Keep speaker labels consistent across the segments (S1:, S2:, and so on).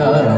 S1: মনোমর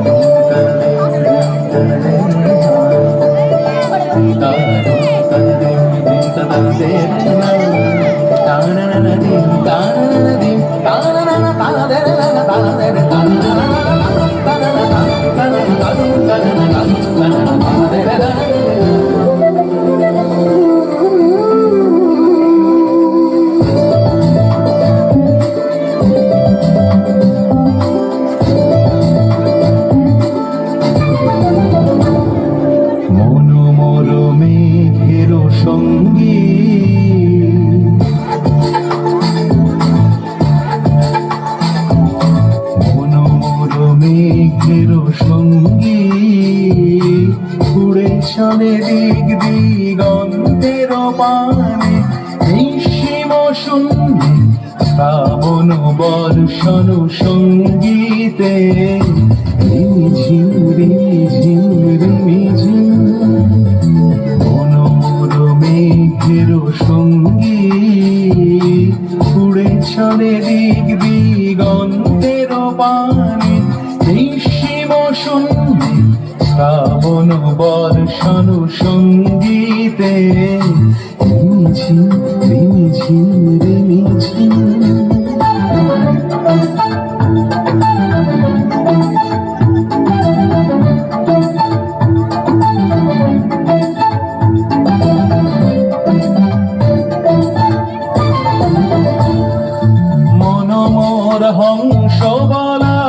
S1: মেঘের সঙ্গী। উড়ে চলে দিক দিগন্তের পানে নিঃসীম শূন্যে শ্রাবণ বর্ষণ সঙ্গীতে। রিঝিম রিঝিম মনোর মেঘের সঙ্গী। উড়ে চলে দিক দিগন্তের পানে গ্রীষ্ম সন্ধি শ্রাবণ বর্ষানু সঙ্গীতে। রিমিঝি রিমিঝি রিমিঝি হংস বলা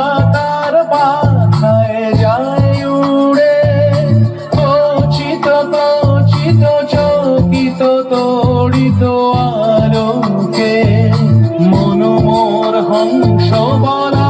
S1: মনোমোর হংস বলা